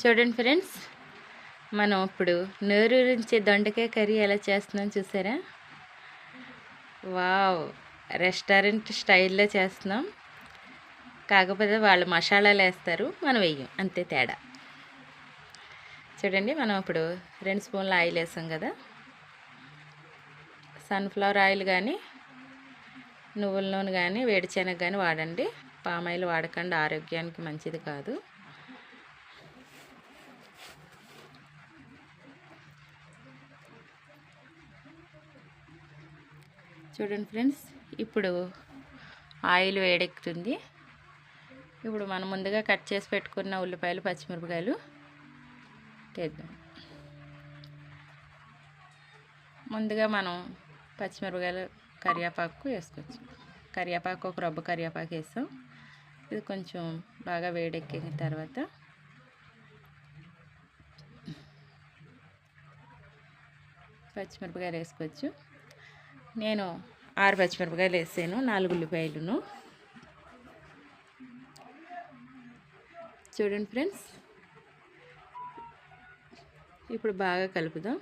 చూడండి ఫ్రెండ్స్ మనం ఇప్పుడు నోరూరించే దొండకాయ కర్రీ ఎలా చేస్తున్నాం చూసారా? వావ్ రెస్టారెంట్ స్టైల్లో చేస్తున్నాం. కాకపోతే వాళ్ళు మసాలాలు వేస్తారు మనం వెయ్యం అంతే తేడా. చూడండి మనం ఇప్పుడు రెండు స్పూన్ల ఆయిల్ వేసాం కదా. సన్ఫ్లవర్ ఆయిల్ కానీ నువ్వుల నూనె కానీ వేడిశనగ కానీ వాడండి. పామాయిల్ వాడకండి ఆరోగ్యానికి మంచిది కాదు. చూడండి ఫ్రెండ్స్ ఇప్పుడు ఆయిల్ వేడెక్కుతుంది. ఇప్పుడు మనం ముందుగా కట్ చేసి పెట్టుకున్న ఉల్లిపాయలు పచ్చిమిరపకాయలు తెద్దాం ముందుగా మనం పచ్చిమిరపకాయలు కరివేపాకు వేసుకోవచ్చు. కరివేపాకు ఒక రొబ్బ కరివేపాకు వేస్తాం ఇది కొంచెం బాగా వేడెక్కిన తర్వాత పచ్చిమిరపకాయలు వేసుకోవచ్చు. నేను ఆరు పచ్చిమిరపకాయలు వేసాను నాలుగు ఉల్లిపాయలును. చూడండి ఫ్రెండ్స్. ఇప్పుడు బాగా కలుపుదాం.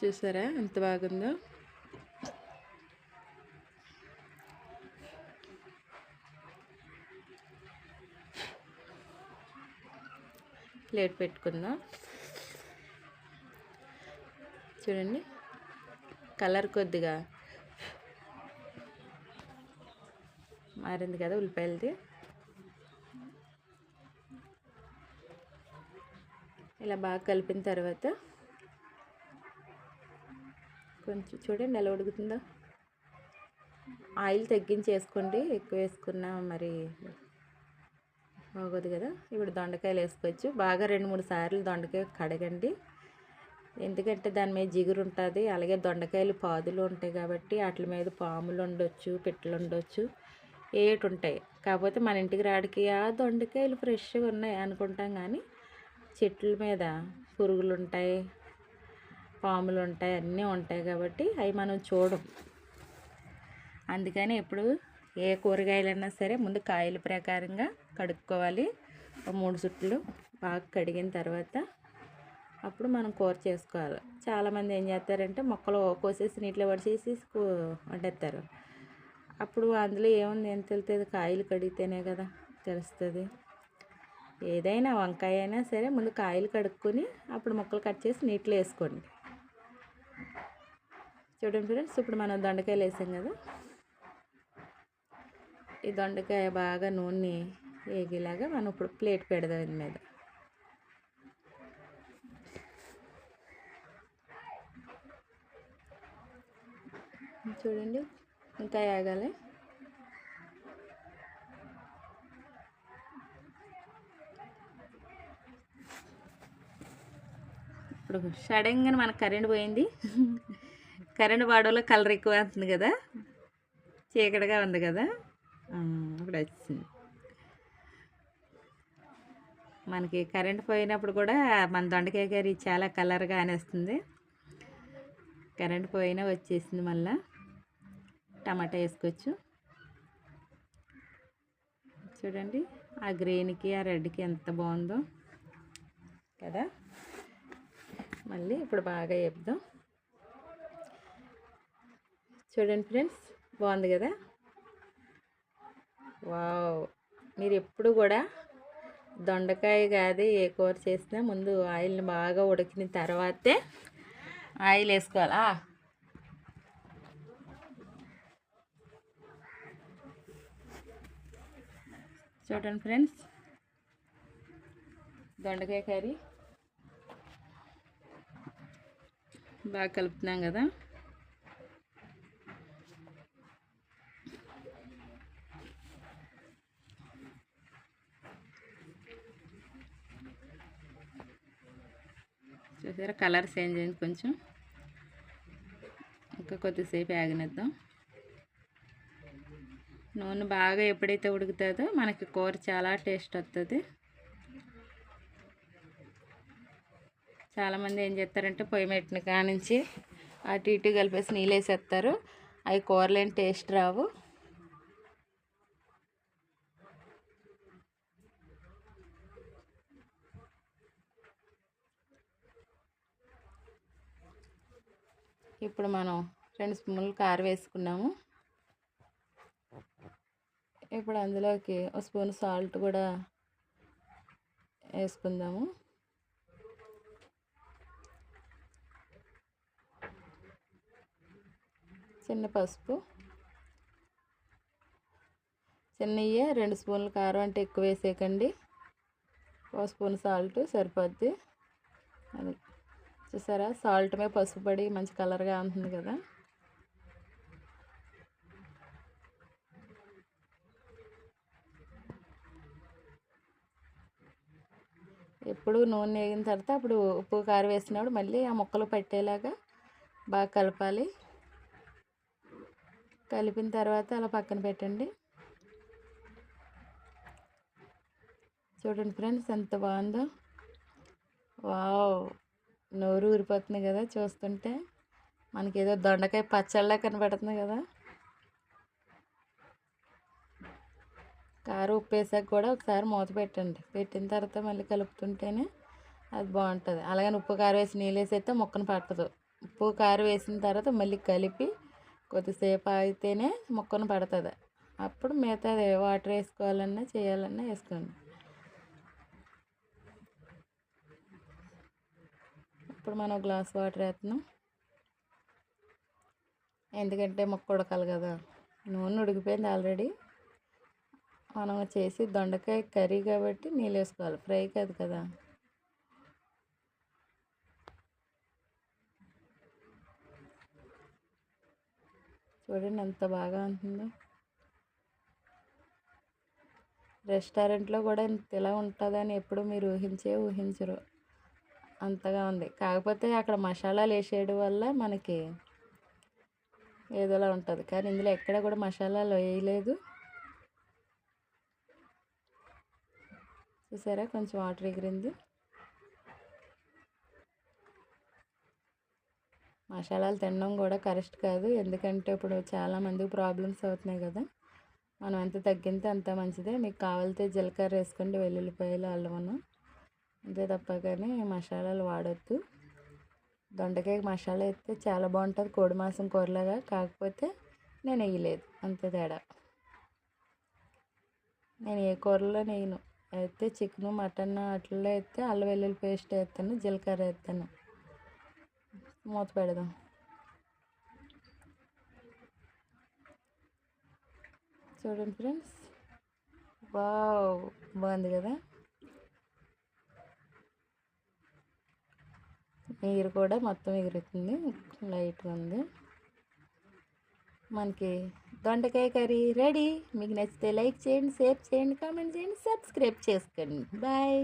చూసారా? ఎంత బాగుందో? ప్లేట్ పెట్టుకుందాం. చూడండి కలర్ కొద్దిగా మారింది కదా ఉల్లిపాయలది. ఇలా బాగా కలిపిన తర్వాత కొంచెం చూడండి ఎలా ఉడుకుతుందో. ఆయిల్ తగ్గించి వేసుకోండి ఎక్కువ వేసుకున్నా మరి బాగోదు కదా. ఇప్పుడు దొండకాయలు వేసుకోవచ్చు. బాగా రెండు మూడు సార్లు దొండకాయ కడగండి. ఎందుకంటే దాని మీద జిగురు ఉంటుంది. అలాగే దొండకాయలు పాదులు ఉంటాయి కాబట్టి వాటి మీద పాములు ఉండొచ్చు పిట్టలు ఉండొచ్చు. ఏటి ఉంటాయి. కాకపోతే మన ఇంటికి రాడికి ఆ దొండకాయలు ఫ్రెష్గా ఉన్నాయి అనుకుంటాం కానీ చెట్ల మీద పురుగులు ఉంటాయి పాములు ఉంటాయి అన్నీ ఉంటాయి కాబట్టి అవి మనం చూడం. అందుకని ఎప్పుడు ఏ కూరగాయలైనా సరే ముందు కాయల ప్రకారంగా కడుక్కోవాలి. మూడు చుట్లు బాగా కడిగిన తర్వాత అప్పుడు మనం కూర చేసుకోవాలి. చాలామంది ఏం చేస్తారంటే మొక్కలు కోసేసి నీటిలో పడిచేసి వండేస్తారు అప్పుడు అందులో ఏముంది? ఏం తెలుస్తుంది కాయలు కడిగితేనే కదా తెలుస్తుంది. ఏదైనా వంకాయ అయినా సరే ముందు కాయలు కడుక్కొని అప్పుడు మొక్కలు కట్ చేసి నీటిలో వేసుకోండి. చూడండి ఫ్రెండ్స్ ఇప్పుడు మనం దొండకాయలు వేసాం కదా? ఈ దొండకాయ బాగా నూనె వేగేలాగా మనం ఇప్పుడు ప్లేట్ పెడదాం దీని మీద. చూడండి ఇంకా ఆగాలి ఇప్పుడు సడన్గా మనకు కరెంట్ పోయింది. కరెంట్ వాడలో కలర్ ఎక్కువ అవుతుంది కదా. చీకటిగా ఉంది కదా. ఇప్పుడు వచ్చింది. మనకి కరెంట్ పోయినప్పుడు కూడా మన దొండకాయ కర్రీ చాలా కలర్గా అనేస్తుంది. కరెంట్ పోయినా వచ్చేసింది మళ్ళా. టమాటా వేసుకోవచ్చు. చూడండి ఆ గ్రీన్కి ఆ రెడ్కి ఎంత బాగుందో కదా. మళ్ళీ ఇప్పుడు బాగా చెప్దాం చూడండి ఫ్రెండ్స్ బాగుంది కదా? వావ్. మీరు ఎప్పుడు కూడా దొండకాయ కాదు ఏ కూర చేసినా ముందు ఆయిల్ని బాగా ఉడికిన తర్వాతే ఆయిల్ వేసుకోవాలా? చూడండి ఫ్రెండ్స్. దొండకాయ కర్రీ. బాగా కలుపుతున్నాం కదా. చూసారా కలర్ చేంజ్ అయింది కొంచెం. ఇంకా కొద్దిసేపు ఆగినిద్దాం. నూనె బాగా ఎప్పుడైతే ఉడుకుతుందో మనకి కూర చాలా టేస్ట్ వస్తుంది చాలామంది ఏం చేస్తారంటే పొయ్యి పెట్టిన కానించి అటు ఇటు కలిపేసి నీళ్ళు వేసేస్తారు అవి కూరలేని టేస్ట్ రావు. ఇప్పుడు మనం రెండు స్పూన్లు కారం వేసుకున్నాము. ఇప్పుడు అందులోకి ఒక స్పూన్ సాల్ట్ కూడా వేసుకుందాము. చిన్న పసుపు. చిన్నయ్యే రెండు స్పూన్లు కారం అంటే ఎక్కువ వేసేయకండి. ఒక స్పూన్ సాల్ట్ సరిపోద్ది. అది చూసారా? సాల్ట్ మీద పసుపు పడి మంచి కలర్గా ఉంటుంది కదా? ఎప్పుడు నూనె వేగిన తర్వాత అప్పుడు ఉప్పు కారం వేసినప్పుడు మళ్ళీ ఆ ముక్కలు పట్టేలాగా బాగా కలపాలి. కలిపిన తర్వాత అలా పక్కన పెట్టండి. చూడండి ఫ్రెండ్స్ ఎంత బాగుందో. వావ్! నోరు ఊరిపోతుంది కదా చూస్తుంటే. మనకి ఏదో దొండకాయ పచ్చళ్ళ కనబడుతుంది కదా. కారు ఉప్పు వేసాక కూడా ఒకసారి మూత పెట్టండి. పెట్టిన తర్వాత మళ్ళీ కలుపుతుంటేనే అది బాగుంటుంది. అలాగని ఉప్పు కారం వేసి నీళ్ళు వేసేస్తే మొక్కను పట్టదు ఉప్పు కారం వేసిన తర్వాత మళ్ళీ కలిపి కొద్దిసేపు ఆగితేనే మొక్కను పడుతుంది. అప్పుడు మిగతాది వాటర్ వేసుకోవాలన్నా చేయాలన్నా వేసుకోండి. ఇప్పుడు మనం గ్లాస్ వాటర్ వేస్తున్నాం. ఎందుకంటే ముక్క ఉడకాలి కదా. నూనె ఉడికిపోయింది ఆల్రెడీ. మనం చేసి దొండకాయ కర్రీ కాబట్టి నీళ్ళు వేసుకోవాలి. ఫ్రై కాదు కదా. చూడండి ఎంత బాగా ఉంటుందో. రెస్టారెంట్లో కూడా ఇంత ఇలా ఉంటుందని ఎప్పుడు మీరు ఊహించే ఊహించరు. అంతగా ఉంది. కాకపోతే అక్కడ మసాలాలు వేసేయడం వల్ల మనకి ఏదోలా ఉంటుంది. కానీ ఇందులో ఎక్కడ కూడా మసాలాలు వేయలేదు చూసారా? కొంచెం వాటర్ ఎగిరింది. మసాలాలు తినడం కూడా కరెక్ట్ కాదు. ఎందుకంటే ఇప్పుడు చాలామంది ప్రాబ్లమ్స్ అవుతున్నాయి కదా. మనం ఎంత తగ్గితే అంత మంచిదే. మీకు కావాలితే జీలకర్ర వేసుకోండి వెల్లుల్లిపాయలు అల్లమను అంతే తప్ప కానీ మసాలాలు వాడొద్దు. దొండకాయ మసాలా అయితే చాలా బాగుంటుంది కోడి మాంసం కూరలాగా. కాకపోతే నేను వేయలేదు అంత తేడా. నేను ఏ కూరలో నేను అయితే చికెన్ మటన్ అట్లలో అయితే అల్లం వెల్లుల్లి పేస్ట్ వేస్తాను జీలకర్ర వేస్తాను. మూత పెడదాం. చూడండి ఫ్రెండ్స్. వావ్! బాగుంది కదా? నీరు కూడా మొత్తం ఎగురుతుంది. లైట్గా ఉంది. మనకి దొండకాయ కర్రీ రెడీ. మీకు నచ్చితే లైక్ చేయండి షేర్ చేయండి కామెంట్ చేయండి సబ్స్క్రైబ్ చేసుకోండి. బాయ్.